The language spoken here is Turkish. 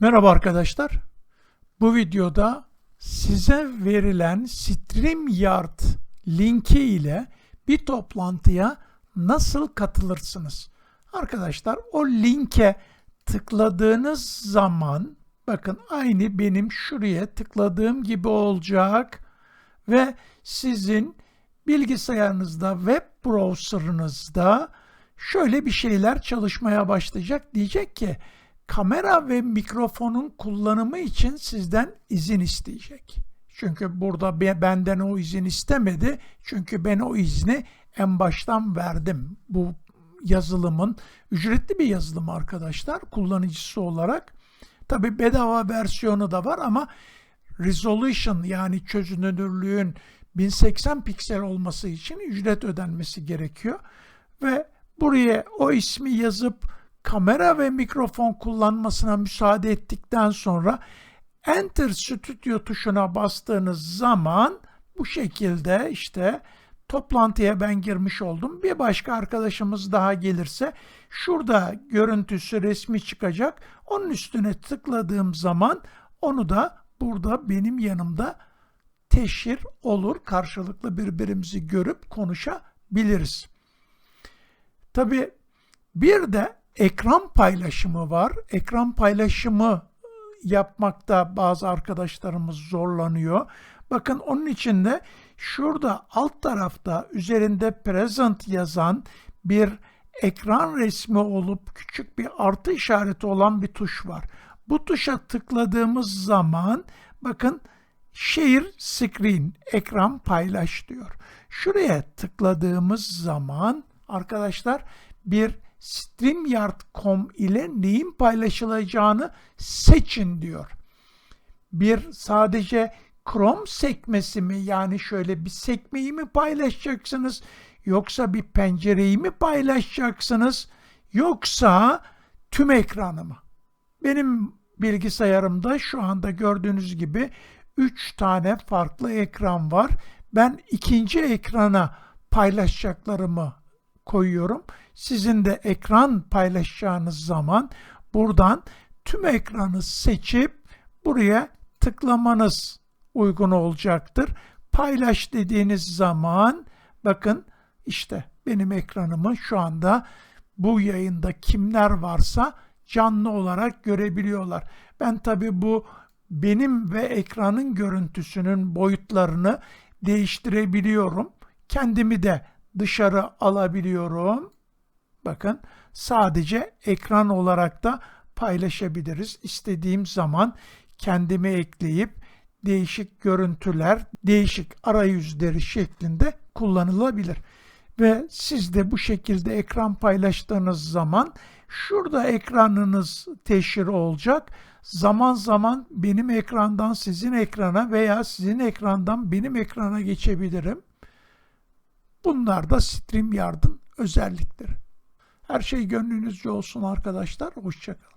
Merhaba arkadaşlar. Bu videoda size verilen StreamYard linki ile bir toplantıya nasıl katılırsınız? Arkadaşlar o linke tıkladığınız zaman bakın aynı benim şuraya tıkladığım gibi olacak ve sizin bilgisayarınızda web browser'ınızda şöyle bir şeyler çalışmaya başlayacak. Diyecek ki kamera ve mikrofonun kullanımı için sizden izin isteyecek. Çünkü burada be- benden o izin istemedi. Çünkü ben o izni en baştan verdim. Bu yazılımın ücretli bir yazılım arkadaşlar kullanıcısı olarak. Tabi bedava versiyonu da var ama resolution yani çözünürlüğün 1080 piksel olması için ücret ödenmesi gerekiyor. Ve buraya o ismi yazıp kamera ve mikrofon kullanmasına müsaade ettikten sonra Enter Studio tuşuna bastığınız zaman bu şekilde işte toplantıya ben girmiş oldum. Bir başka arkadaşımız daha gelirse şurada görüntüsü resmi çıkacak. Onun üstüne tıkladığım zaman onu da burada benim yanımda teşhir olur. Karşılıklı birbirimizi görüp konuşabiliriz. Tabi bir de ekran paylaşımı var. Ekran paylaşımı yapmakta bazı arkadaşlarımız zorlanıyor. Bakın onun için de şurada alt tarafta üzerinde present yazan bir ekran resmi olup küçük bir artı işareti olan bir tuş var. Bu tuşa tıkladığımız zaman bakın Share Screen ekran paylaş diyor. Şuraya tıkladığımız zaman arkadaşlar bir StreamYard.com ile neyin paylaşılacağını seçin diyor. Bir sadece Chrome sekmesi mi yani şöyle bir sekmeyi mi paylaşacaksınız yoksa bir pencereyi mi paylaşacaksınız yoksa tüm ekranı mı? Benim bilgisayarımda şu anda gördüğünüz gibi 3 tane farklı ekran var. Ben ikinci ekrana paylaşacaklarımı koyuyorum. Sizin de ekran paylaşacağınız zaman buradan tüm ekranı seçip buraya tıklamanız uygun olacaktır. Paylaş dediğiniz zaman bakın işte benim ekranımı şu anda bu yayında kimler varsa canlı olarak görebiliyorlar. Ben tabi bu benim ve ekranın görüntüsünün boyutlarını değiştirebiliyorum. Kendimi de dışarı alabiliyorum. Bakın sadece ekran olarak da paylaşabiliriz. İstediğim zaman kendimi ekleyip değişik görüntüler, değişik arayüzleri şeklinde kullanılabilir. Ve siz de bu şekilde ekran paylaştığınız zaman şurada ekranınız teşhir olacak. Zaman zaman benim ekrandan sizin ekrana veya sizin ekrandan benim ekrana geçebilirim. Bunlar da StreamYard'ın özellikleri. Her şey gönlünüzce olsun arkadaşlar. Hoşçakalın.